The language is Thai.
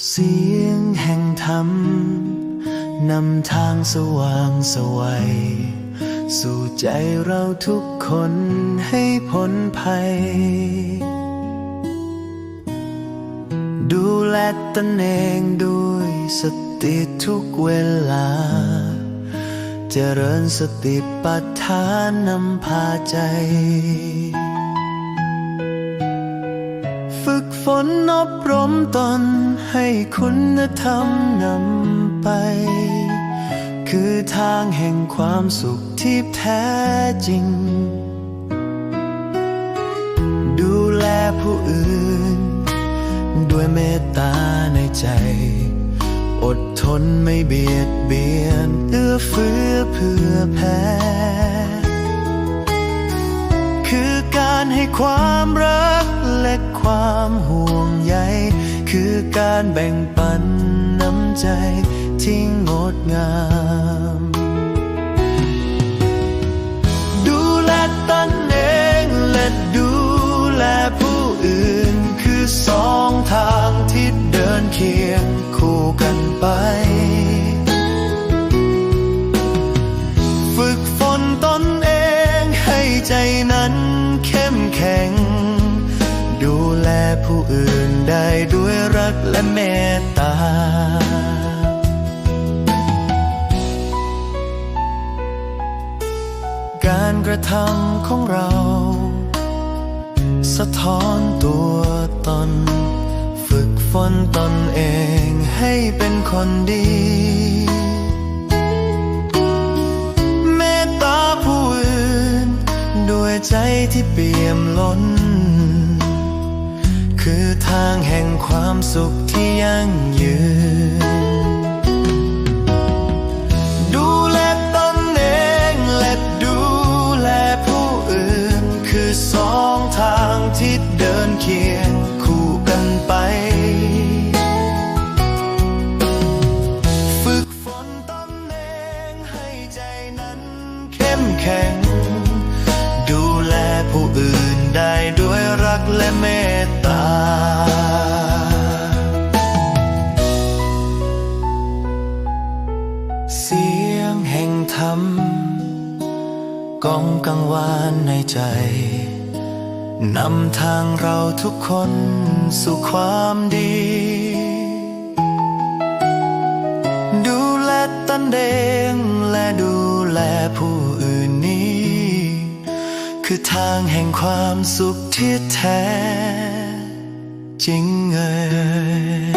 เสียงแห่งธรรมนำทางสว่างสวัย สู่ใจเราทุกคนให้พ้นภัย ดูแลตนเองด้วยสติทุกเวลา เจริญสติปัฏฐานนำพาใจ ฝึกฝนอบรมตนให้คุณธรรมนำไป คือทางแห่งความสุขที่แท้จริง ดูแลผู้อื่น ด้วยเมตตาในใจ อดทนไม่เบียดเบียนเอื้อเฟื้อเพื่อแพ้คือการให้ความรัก ความห่วงใยคือการแบ่งปันน้ำใจที่งดงาม ดูแลตนเองและดูแลผู้อื่น คือสองทางที่เดินเคียงคู่กันไป ฝึกฝนตนเองให้ใจนั้นเข้มแข็ง ผู้อื่นได้ด้วยรักและเมตตาการกระทำของเรา สะท้อนตัวตน ฝึกฝนตนเองให้เป็นคนดี เมตตาผู้อื่น ด้วยใจที่เปี่ยมล้นางแห่งความสุขที่ยั่งยืน ดูแลตนเองและดูแลผู้อื่นคือสองทาง กและเมตตาเสียงแห่งธรรมกองกังวานในใจนำทางเราทุกคนสู่ความดี ดูแลตนเองและดูแลผู้อื่น คือทางแห่งความสุขที่แท้ จริงเอ่ย